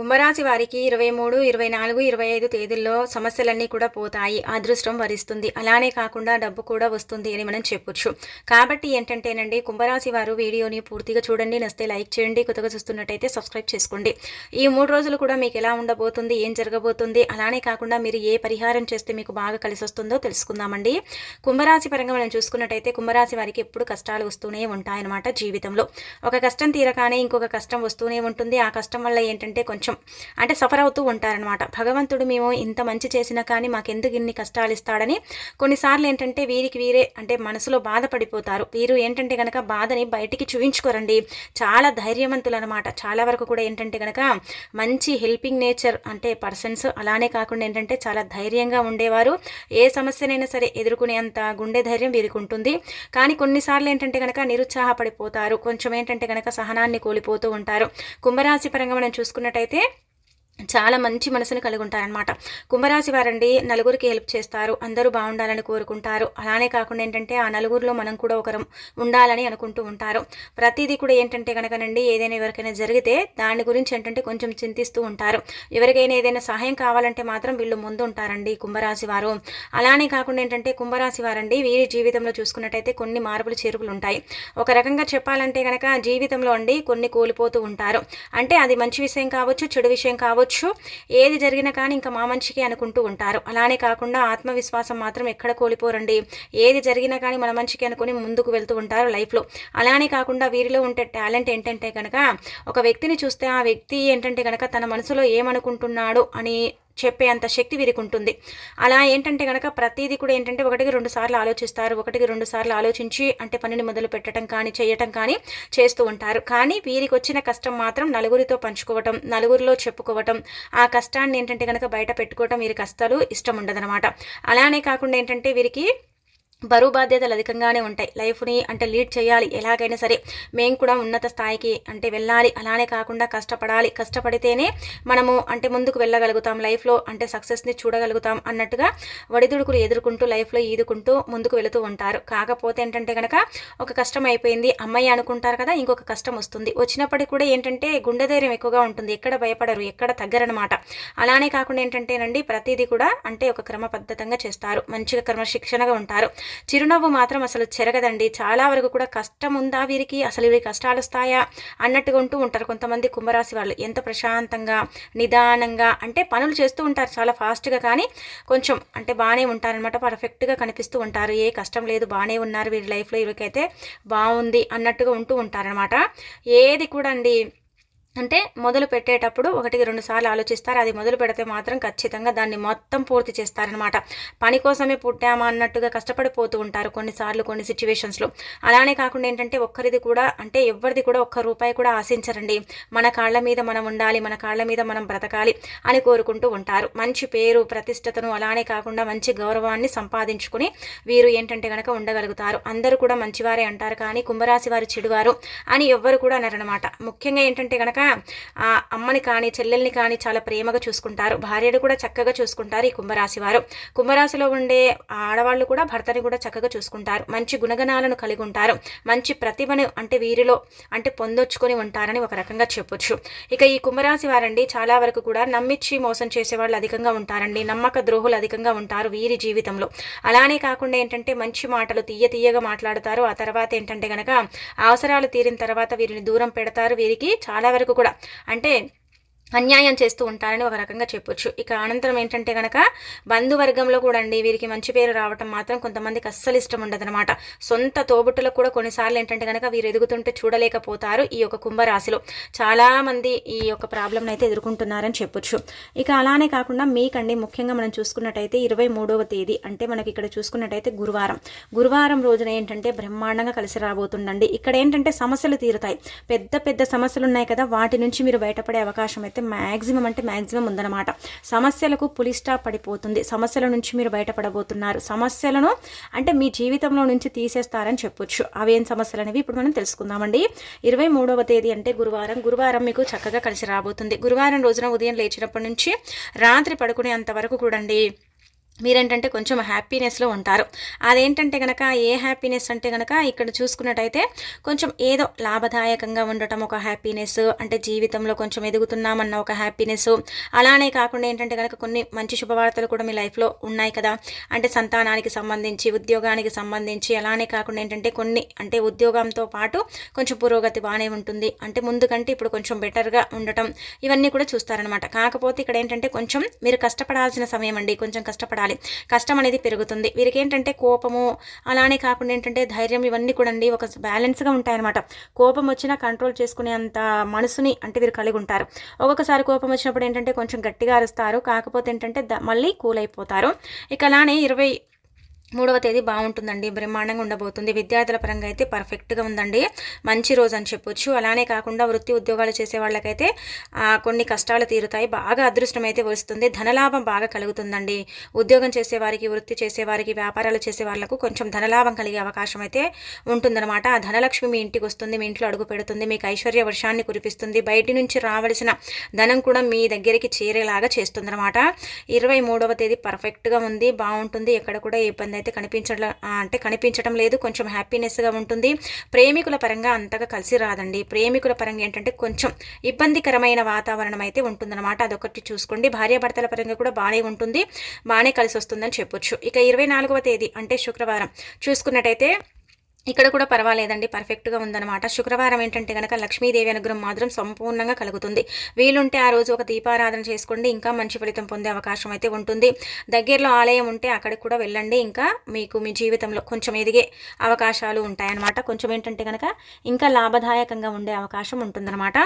కుంభరాశి వారికి ఇరవై మూడు ఇరవై నాలుగు ఇరవై ఐదు తేదీల్లో సమస్యలన్నీ కూడా పోతాయి అదృష్టం వరిస్తుంది. అలానే కాకుండా డబ్బు కూడా వస్తుంది అని మనం చెప్పొచ్చు. కాబట్టి ఏంటంటేనండి కుంభరాశి వారు వీడియోని పూర్తిగా చూడండి నస్తే లైక్ చేయండి కొత్తగా చూస్తున్నట్టయితే సబ్స్క్రైబ్ చేసుకోండి. ఈ మూడు రోజులు కూడా మీకు ఎలా ఉండబోతుంది ఏం జరగబోతుంది అలానే కాకుండా మీరు ఏ పరిహారం చేస్తే మీకు బాగా కలిసి వస్తుందో తెలుసుకుందామండి. కుంభరాశి పరంగా మనం చూసుకున్నట్టయితే కుంభరాశి వారికి ఎప్పుడు కష్టాలు వస్తూనే ఉంటాయన్నమాట జీవితంలో. ఒక కష్టం తీరగానే ఇంకొక కష్టం వస్తూనే ఉంటుంది. ఆ కష్టం వల్ల ఏంటంటే కొంచెం అంటే సఫర్ అవుతూ ఉంటారనమాట భగవంతుడు మేము ఇంత మంచి చేసినా కానీ మాకెందుకు ఇన్ని కష్టాలు ఇస్తాడని కొన్నిసార్లు ఏంటంటే వీరికి వీరే అంటే మనసులో బాధపడిపోతారు. వీరు ఏంటంటే కనుక బాధని బయటికి చూయించుకోరండి. చాలా ధైర్యవంతులు అనమాట చాలా వరకు కూడా ఏంటంటే కనుక మంచి హెల్పింగ్ నేచర్ అంటే పర్సన్స్ అలానే కాకుండా ఏంటంటే చాలా ధైర్యంగా ఉండేవారు. ఏ సమస్యనైనా సరే ఎదుర్కొనేంత గుండె ధైర్యం వీరికి ఉంటుంది. కానీ కొన్నిసార్లు ఏంటంటే కనుక నిరుత్సాహపడిపోతారు. కొంచెం ఏంటంటే కనుక సహనాన్ని కోల్పోతూ ఉంటారు. కుంభరాశి పరంగా మనం చూసుకున్నట్టయితే て。చాలా మంచి మనసును కలిగి ఉంటారనమాట కుంభరాశి వారండి నలుగురికి హెల్ప్ చేస్తారు అందరూ బాగుండాలని కోరుకుంటారు. అలానే కాకుండా ఏంటంటే ఆ నలుగురిలో మనం కూడా ఒకరు ఉండాలని అనుకుంటూ ఉంటారు. ప్రతిదీ కూడా ఏంటంటే కనుకనండి ఏదైనా ఎవరికైనా జరిగితే దాని గురించి ఏంటంటే కొంచెం చింతిస్తూ ఉంటారు. ఎవరికైనా ఏదైనా సహాయం కావాలంటే మాత్రం వీళ్ళు ముందు ఉంటారండి కుంభరాశి వారు. అలానే కాకుండా ఏంటంటే కుంభరాశి వారండి వీరి జీవితంలో చూసుకున్నట్టయితే కొన్ని మార్పులు చేరుపులు ఉంటాయి. ఒక రకంగా చెప్పాలంటే కనుక జీవితంలో అండి కొన్ని కోల్పోతూ ఉంటారు. అంటే అది మంచి విషయం కావచ్చు చెడు విషయం కావచ్చు ఏది జరిగినా కానీ ఇంకా మా మంచికి అనుకుంటూ ఉంటారు. అలానే కాకుండా ఆత్మవిశ్వాసం మాత్రం ఎక్కడ కోల్పోరండి. ఏది జరిగినా కానీ మన మంచికి అనుకుని ముందుకు వెళ్తూ ఉంటారు లైఫ్లో. అలానే కాకుండా వీరిలో ఉండే టాలెంట్ ఏంటంటే కనుక ఒక వ్యక్తిని చూస్తే ఆ వ్యక్తి ఏంటంటే కనుక తన మనసులో ఏమనుకుంటున్నాడు అని చెప్పే అంత శక్తి వీరికి ఉంటుంది. అలా ఏంటంటే కనుక ప్రతిదీ కూడా ఏంటంటే ఒకటికి రెండు సార్లు ఆలోచిస్తారు. ఒకటికి రెండు సార్లు ఆలోచించి అంటే పనిని మొదలు పెట్టడం కానీ చేయటం కానీ చేస్తూ ఉంటారు. కానీ వీరికి వచ్చిన కష్టం మాత్రం నలుగురితో పంచుకోవటం నలుగురిలో చెప్పుకోవటం ఆ కష్టాన్ని ఏంటంటే కనుక బయట పెట్టుకోవటం వీరికి కష్టాలు ఇష్టం ఉండదనమాట అలానే కాకుండా ఏంటంటే వీరికి బరువు బాధ్యతలు అధికంగానే ఉంటాయి. లైఫ్ని అంటే లీడ్ చేయాలి. ఎలాగైనా సరే మేము కూడా ఉన్నత స్థాయికి అంటే వెళ్ళాలి. అలానే కాకుండా కష్టపడాలి. కష్టపడితేనే మనము అంటే ముందుకు వెళ్ళగలుగుతాం. లైఫ్లో అంటే సక్సెస్ని చూడగలుగుతాం అన్నట్టుగా వడిదుడుకులు ఎదుర్కొంటూ లైఫ్లో ఈదుకుంటూ ముందుకు వెళుతూ ఉంటారు. కాకపోతే ఏంటంటే కనుక ఒక కష్టం అయిపోయింది అమ్మాయి అనుకుంటారు కదా ఇంకొక కష్టం వస్తుంది. వచ్చినప్పటికీ కూడా ఏంటంటే గుండె ధైర్యం ఎక్కువగా ఉంటుంది. ఎక్కడ భయపడరు ఎక్కడ తగ్గరనమాట అలానే కాకుండా ఏంటంటేనండి ప్రతిదీ కూడా అంటే ఒక క్రమపద్ధతంగా చేస్తారు. మంచిగా క్రమశిక్షణగా ఉంటారు. చిరునవ్వు మాత్రం అసలు చెరగదండి. చాలా వరకు కూడా కష్టం ఉందా వీరికి? అసలు ఇవి కష్టాలు వస్తాయా? అన్నట్టుగా ఉంటూ ఉంటారు కొంతమంది కుంభరాశి వాళ్ళు. ఎంత ప్రశాంతంగా నిదానంగా అంటే పనులు చేస్తూ ఉంటారు చాలా ఫాస్ట్గా కానీ కొంచెం అంటే బాగానే ఉంటారనమాట పర్ఫెక్ట్గా కనిపిస్తూ ఉంటారు. ఏ కష్టం లేదు బాగానే ఉన్నారు వీరి లైఫ్లో వీరికైతే బాగుంది అన్నట్టుగా ఉంటూ ఉంటారనమాట ఏది కూడా అండి అంటే మొదలు పెట్టేటప్పుడు ఒకటికి రెండు సార్లు ఆలోచిస్తారు. అది మొదలు పెడితే మాత్రం ఖచ్చితంగా దాన్ని మొత్తం పూర్తి చేస్తారనమాట పని కోసమే పుట్టామా అన్నట్టుగా కష్టపడిపోతూ ఉంటారు కొన్నిసార్లు కొన్ని సిచ్యువేషన్స్లో అలానే కాకుండా ఏంటంటే ఒక్కరిది కూడా అంటే ఎవరిది కూడా ఒక్క రూపాయి కూడా ఆశించరండి. మన కాళ్ళ మీద మనం ఉండాలి మన కాళ్ళ మీద మనం బ్రతకాలి అని కోరుకుంటూ ఉంటారు. మంచి పేరు ప్రతిష్టతను అలానే కాకుండా మంచి గౌరవాన్ని సంపాదించుకుని వీరు ఏంటంటే కనుక ఉండగలుగుతారు. అందరూ కూడా మంచివారే అంటారు కానీ కుంభరాశి వారు చెడువారు అని ఎవ్వరు కూడా అనరనమాట ముఖ్యంగా ఏంటంటే కనుక ఆ అమ్మని కానీ చెల్లెల్ని కానీ చాలా ప్రేమగా చూసుకుంటారు. భార్యను కూడా చక్కగా చూసుకుంటారు ఈ కుంభరాశి వారు. కుంభరాశిలో ఉండే ఆడవాళ్ళు కూడా భర్తని కూడా చక్కగా చూసుకుంటారు. మంచి గుణగణాలను కలిగి ఉంటారు. మంచి ప్రతిభను అంటే వీరిలో అంటే పొందొచ్చుకొని ఉంటారని ఒక రకంగా చెప్పొచ్చు. ఇక ఈ కుంభరాశి వారండి చాలా వరకు కూడా నమ్మిచ్చి మోసం చేసే వాళ్ళు అధికంగా ఉంటారండి. నమ్మక ద్రోహులు అధికంగా ఉంటారు వీరి జీవితంలో. అలానే కాకుండా ఏంటంటే మంచి మాటలు తీయ తీయగా మాట్లాడతారు. ఆ తర్వాత ఏంటంటే గనక అవసరాలు తీరిన తర్వాత వీరిని దూరం పెడతారు. వీరికి చాలా వరకు కూడా. అంటే అన్యాయం చేస్తూ ఉంటారని ఒక రకంగా చెప్పొచ్చు. ఇక అనంతరం ఏంటంటే కనుక బంధువర్గంలో కూడా అండి వీరికి మంచి పేరు రావటం మాత్రం కొంతమందికి అస్సలు ఇష్టం ఉండదన్నమాట. సొంత తోబుట్టులకు కూడా కొన్నిసార్లు ఏంటంటే కనుక వీరు ఎదుగుతుంటే చూడలేకపోతారు ఈ యొక్క కుంభరాశిలో. చాలామంది ఈ యొక్క ప్రాబ్లమ్ని అయితే ఎదుర్కొంటున్నారని చెప్పొచ్చు. ఇక అలానే కాకుండా మీకండి ముఖ్యంగా మనం చూసుకున్నట్టయితే ఇరవై మూడవ తేదీ అంటే మనకి ఇక్కడ చూసుకున్నట్టయితే గురువారం. గురువారం రోజున ఏంటంటే బ్రహ్మాండంగా కలిసి రాబోతుందండి. ఇక్కడ ఏంటంటే సమస్యలు తీరుతాయి. పెద్ద పెద్ద సమస్యలు ఉన్నాయి కదా వాటి నుంచి మీరు బయటపడే అవకాశం అయితే మ్యాక్సిమం అంటే మ్యాక్సిమం ఉందన్నమాట. సమస్యలకు పులి స్టాప్ పడిపోతుంది. సమస్యల నుంచి మీరు బయటపడబోతున్నారు. సమస్యలను అంటే మీ జీవితంలో నుంచి తీసేస్తారని చెప్పొచ్చు. అవేం సమస్యలు అనేవి ఇప్పుడు మనం తెలుసుకుందామండి. ఇరవై మూడవ తేదీ అంటే గురువారం. గురువారం మీకు చక్కగా కలిసి రాబోతుంది. గురువారం రోజున ఉదయం లేచినప్పటి నుంచి రాత్రి పడుకునేంత వరకు కూడండి మీరేంటంటే కొంచెం హ్యాపీనెస్లో ఉంటారు. అదేంటంటే కనుక ఏ హ్యాపీనెస్ అంటే కనుక ఇక్కడ చూసుకున్నట్టయితే కొంచెం ఏదో లాభదాయకంగా ఉండటం ఒక హ్యాపీనెస్ అంటే జీవితంలో కొంచెం ఎదుగుతున్నామన్న ఒక హ్యాపీనెస్. అలానే కాకుండా ఏంటంటే కనుక కొన్ని మంచి శుభవార్తలు కూడా మీ లైఫ్లో ఉన్నాయి కదా. అంటే సంతానానికి సంబంధించి ఉద్యోగానికి సంబంధించి అలానే కాకుండా ఏంటంటే కొన్ని అంటే ఉద్యోగంతో పాటు కొంచెం పురోగతి బాగానే ఉంటుంది. అంటే ముందు కంటే ఇప్పుడు కొంచెం బెటర్గా ఉండటం ఇవన్నీ కూడా చూస్తారనమాట కాకపోతే ఇక్కడ ఏంటంటే కొంచెం మీరు కష్టపడాల్సిన సమయం అండి. కొంచెం కష్టపడాలి. ఉండాలి కష్టం అనేది పెరుగుతుంది. వీరికి ఏంటంటే కోపము అలానే కాకుండా ఏంటంటే ధైర్యం ఇవన్నీ కూడా అండి ఒక బ్యాలెన్స్గా ఉంటాయన్నమాట. కోపం వచ్చినా కంట్రోల్ చేసుకునే అంత మనసుని అంటే వీరు కలిగి ఉంటారు. ఒక్కొక్కసారి కోపం వచ్చినప్పుడు ఏంటంటే కొంచెం గట్టిగా అరుస్తారు. కాకపోతే ఏంటంటే మళ్ళీ కూల్ అయిపోతారు. ఇక అలానే ఇరవై మూడవ తేదీ బాగుంటుందండి బ్రహ్మాండంగా ఉండబోతుంది. విద్యార్థుల పరంగా అయితే పర్ఫెక్ట్గా ఉందండి. మంచి రోజు అని చెప్పొచ్చు. అలానే కాకుండా వృత్తి ఉద్యోగాలు చేసే వాళ్ళకైతే కొన్ని కష్టాలు తీరుతాయి. బాగా అదృష్టం అయితే వస్తుంది. ధనలాభం బాగా కలుగుతుందండి. ఉద్యోగం చేసేవారికి వృత్తి చేసేవారికి వ్యాపారాలు చేసే వాళ్ళకు కొంచెం ధనలాభం కలిగే అవకాశం అయితే ఉంటుందన్నమాట. ఆ ధనలక్ష్మి మీ ఇంటికి వస్తుంది మీ ఇంట్లో అడుగు పెడుతుంది మీకు ఐశ్వర్య వర్షాన్ని కురిపిస్తుంది. బయటి నుంచి రావలసిన ధనం కూడా మీ దగ్గరికి చేరేలాగా చేస్తుందన్నమాట. ఇరవై మూడవ తేదీ పర్ఫెక్ట్గా ఉంది బాగుంటుంది. ఎక్కడ కూడా ఇబ్బంది అయితే కనిపించడం అంటే కనిపించడం లేదు. కొంచెం హ్యాపీనెస్గా ఉంటుంది. ప్రేమికుల పరంగా అంతగా కలిసి రాదండి. ప్రేమికుల పరంగా ఏంటంటే కొంచెం ఇబ్బందికరమైన వాతావరణం అయితే ఉంటుందన్నమాట. అదొకటి చూసుకోండి. భార్యాభర్తల పరంగా కూడా బాగానే ఉంటుంది. బాగానే కలిసి వస్తుందని చెప్పొచ్చు. ఇక ఇరవై నాలుగవ తేదీ అంటే శుక్రవారం. చూసుకున్నట్టయితే ఇక్కడ కూడా పర్వాలేదండి పర్ఫెక్ట్గా ఉందన్నమాట. శుక్రవారం ఏంటంటే కనుక లక్ష్మీదేవి అనుగ్రహం మాత్రం సంపూర్ణంగా కలుగుతుంది. వీలుంటే ఆ రోజు ఒక దీపారాధన చేసుకోండి ఇంకా మంచి ఫలితం పొందే అవకాశం అయితే ఉంటుంది. దగ్గరలో ఆలయం ఉంటే అక్కడికి కూడా వెళ్ళండి ఇంకా మీకు మీ జీవితంలో కొంచెం ఎదిగే అవకాశాలు ఉంటాయన్నమాట. కొంచెం ఏంటంటే కనుక ఇంకా లాభదాయకంగా ఉండే అవకాశం ఉంటుందన్నమాట.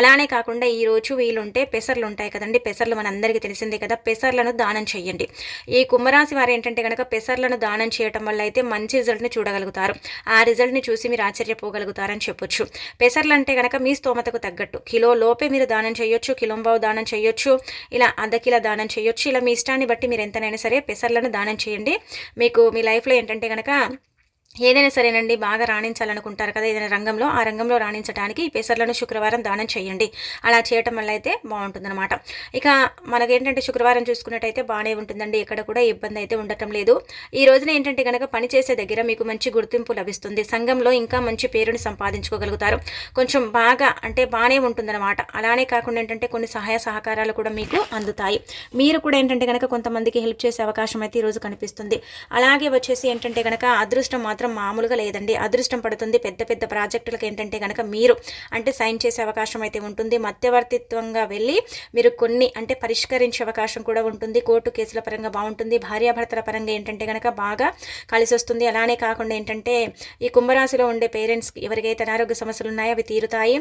అలానే కాకుండా ఈ రోజు వీలుంటే పెసర్లు ఉంటాయి కదండి పెసర్లు మన అందరికీ తెలిసిందే కదా పెసర్లను దానం చేయండి. ఈ కుంభరాశి వారు ఏంటంటే కనుక పెసర్లను దానం చేయటం వల్ల అయితే మంచి రిజల్ట్ని చూడగలుగుతారు. ఆ రిజల్ట్ని చూసి మీరు ఆశ్చర్యపోగలుగుతారని చెప్పొచ్చు. పెసర్లు అంటే కనుక మీ స్తోమతకు తగ్గట్టు. కిలో లోపే మీరు దానం చేయొచ్చు కిలోంబావు దానం చేయొచ్చు ఇలా అర్ధ కిలో దానం చేయొచ్చు. ఇలా మీ ఇష్టాన్ని బట్టి మీరు ఎంతనైనా సరే పెసర్లను దానం చేయండి. మీకు మీ లైఫ్లో ఏంటంటే కనుక ఏదైనా సరేనండి బాగా రాణించాలనుకుంటారు కదా ఏదైనా రంగంలో ఆ రంగంలో రాణించడానికి ఈ పెసర్లను శుక్రవారం దానం చేయండి. అలా చేయటం వల్ల అయితే బాగుంటుందన్నమాట. ఇక మనకేంటంటే శుక్రవారం చూసుకున్నట్టయితే బాగానే ఉంటుందండి ఎక్కడ కూడా ఇబ్బంది అయితే ఉండటం లేదు. ఈ రోజున ఏంటంటే కనుక పనిచేసే దగ్గర మీకు మంచి గుర్తింపు లభిస్తుంది. సంఘంలో ఇంకా మంచి పేరుని సంపాదించుకోగలుగుతారు. కొంచెం బాగా అంటే బాగానే ఉంటుందన్నమాట. అలానే కాకుండా ఏంటంటే కొన్ని సహాయ సహకారాలు కూడా మీకు అందుతాయి. మీరు కూడా ఏంటంటే కనుక కొంతమందికి హెల్ప్ చేసే అవకాశం అయితే ఈరోజు కనిపిస్తుంది. అలాగే వచ్చేసి ఏంటంటే కనుక అదృష్టం మాత్రం మాత్రం మామూలుగా లేదండి. అదృష్టం పడుతుంది. పెద్ద పెద్ద ప్రాజెక్టులకు ఏంటంటే కనుక మీరు అంటే సైన్ చేసే అవకాశం అయితే ఉంటుంది. మధ్యవర్తిత్వంగా వెళ్ళి మీరు కొన్ని అంటే పరిష్కరించే అవకాశం కూడా ఉంటుంది. కోర్టు కేసుల పరంగా బాగుంటుంది. భార్యాభర్తల పరంగా ఏంటంటే కనుక బాగా కలిసి వస్తుంది అలానే కాకుండా ఏంటంటే ఈ కుంభరాశిలో ఉండే పేరెంట్స్కి ఎవరికైతే అనారోగ్య సమస్యలు ఉన్నాయో అవి తీరుతాయి.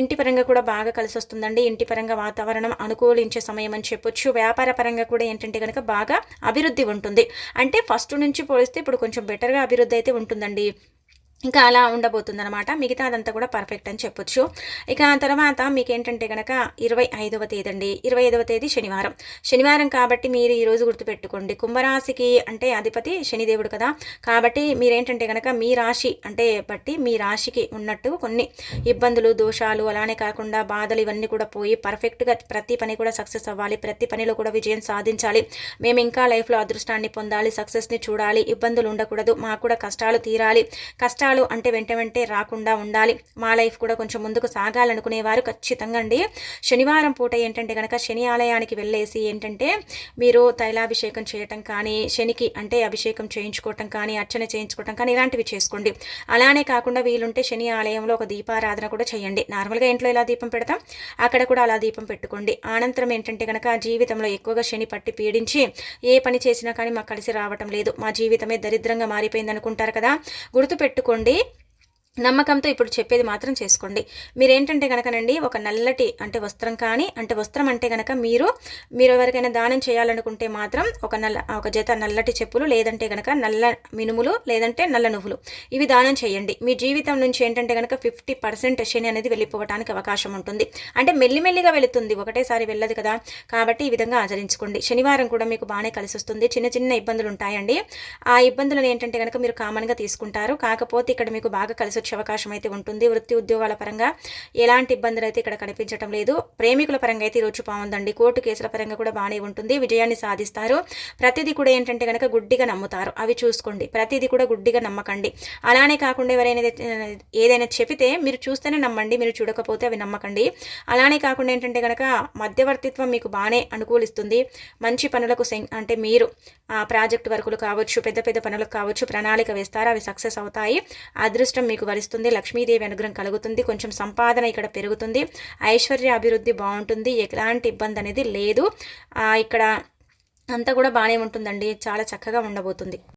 ఇంటి పరంగా కూడా బాగా కలిసి వస్తుందండి ఇంటి పరంగా వాతావరణం అనుకూలించే సమయం అని చెప్పొచ్చు. వ్యాపార పరంగా కూడా ఏంటంటే కనుక బాగా అభివృద్ధి ఉంటుంది. అంటే ఫస్ట్ నుంచి పోలిస్తే ఇప్పుడు కొంచెం బెటర్గా అభివృద్ధి అయితే ఉంటుందండి. ఇంకా అలా ఉండబోతుందనమాట మిగతా అదంతా కూడా పర్ఫెక్ట్ అని చెప్పొచ్చు. ఇక తర్వాత మీకు ఏంటంటే కనుక ఇరవై ఐదవ తేదీ అండి ఇరవై ఐదవ తేదీ శనివారం. శనివారం కాబట్టి మీరు ఈరోజు గుర్తుపెట్టుకోండి. కుంభరాశికి అంటే అధిపతి శనిదేవుడు కదా. కాబట్టి మీరేంటంటే కనుక మీ రాశి అంటే బట్టి మీ రాశికి ఉన్నట్టు కొన్ని ఇబ్బందులు దోషాలు అలానే కాకుండా బాధలు ఇవన్నీ కూడా పోయి పర్ఫెక్ట్గా ప్రతి పని కూడా సక్సెస్ అవ్వాలి. ప్రతి పనిలో కూడా విజయం సాధించాలి. మేము ఇంకా లైఫ్లో అదృష్టాన్ని పొందాలి సక్సెస్ని చూడాలి. ఇబ్బందులు ఉండకూడదు. మాకు కూడా కష్టాలు తీరాలి. కష్టాలు కష్టాలు అంటే వెంట వెంటే రాకుండా ఉండాలి. మా లైఫ్ కూడా కొంచెం ముందుకు సాగాలనుకునేవారు ఖచ్చితంగా అండి. శనివారం పూట ఏంటంటే కనుక శని ఆలయానికి వెళ్ళేసి ఏంటంటే మీరు తైలాభిషేకం చేయటం కానీ శనికి అంటే అభిషేకం చేయించుకోవటం కానీ అర్చన చేయించుకోవటం కానీ ఇలాంటివి చేసుకోండి. అలానే కాకుండా వీలుంటే శని ఆలయంలో ఒక దీపారాధన కూడా చేయండి. నార్మల్గా ఇంట్లో ఎలా దీపం పెడతాం? అక్కడ కూడా అలా దీపం పెట్టుకోండి. అనంతరం ఏంటంటే కనుక జీవితంలో ఎక్కువగా శని పట్టి పీడించి ఏ పని చేసినా కానీ మాకు కలిసి రావటం లేదు. మా జీవితమే దరిద్రంగా మారిపోయింది అనుకుంటారు కదా. గుర్తుపెట్టుకోండి చేసుకోండి నమ్మకంతో ఇప్పుడు చెప్పేది మాత్రం చేసుకోండి. మీరేంటంటే కనుకనండి ఒక నల్లటి అంటే వస్త్రం కానీ అంటే వస్త్రం అంటే కనుక మీరు మీరు ఎవరికైనా దానం చేయాలనుకుంటే మాత్రం ఒక నల్ల ఒక జత నల్లటి చెప్పులు లేదంటే కనుక నల్ల మినుములు లేదంటే నల్ల నువ్వులు ఇవి దానం చేయండి. మీ జీవితం నుంచి ఏంటంటే కనుక ఫిఫ్టీ పర్సెంట్ శని అనేది వెళ్ళిపోవడానికి అవకాశం ఉంటుంది. అంటే మెల్లిమెల్లిగా వెళుతుంది ఒకటేసారి వెళ్ళదు కదా. కాబట్టి ఈ విధంగా ఆచరించుకోండి. శనివారం కూడా మీకు బాగానే కలిసి వస్తుంది. చిన్న చిన్న ఇబ్బందులు ఉంటాయండి. ఆ ఇబ్బందులను ఏంటంటే కనుక మీరు కామన్గా తీసుకుంటారు. కాకపోతే ఇక్కడ మీకు బాగా కలిసి వచ్చే అవకాశం అయితే ఉంటుంది. వృత్తి ఉద్యోగాల పరంగా ఎలాంటి ఇబ్బందులు అయితే ఇక్కడ కనిపించడం లేదు. ప్రేమికుల పరంగా అయితే ఈరోజు బాగుందండి కోర్టు కేసుల పరంగా కూడా బాగానే ఉంటుంది. విజయాన్ని సాధిస్తారు. ప్రతిదీ కూడా ఏంటంటే కనుక గుడ్డిగా నమ్ముతారు. అవి చూసుకోండి. ప్రతిదీ కూడా గుడ్డిగా నమ్మకండి. అలానే కాకుండా ఎవరైనా ఏదైనా చెబితే మీరు చూస్తేనే నమ్మండి. మీరు చూడకపోతే అవి నమ్మకండి. అలానే కాకుండా ఏంటంటే కనుక మధ్యవర్తిత్వం మీకు బాగానే అనుకూలిస్తుంది. మంచి పనులకు అంటే మీరు ప్రాజెక్ట్ వర్కులు కావచ్చు పెద్ద పెద్ద పనులకు కావచ్చు ప్రణాళిక వేస్తారు. అవి సక్సెస్ అవుతాయి. అదృష్టం మీకు వరిస్తుంది లక్ష్మీదేవి అనుగ్రహం కలుగుతుంది కొంచెం సంపాదన ఇక్కడ పెరుగుతుంది ఐశ్వర్య అభివృద్ధి బాగుంటుంది ఎలాంటి ఇబ్బంది అనేది లేదు. ఇక్కడ అంతా కూడా బాగానే ఉంటుందండి చాలా చక్కగా ఉండబోతుంది.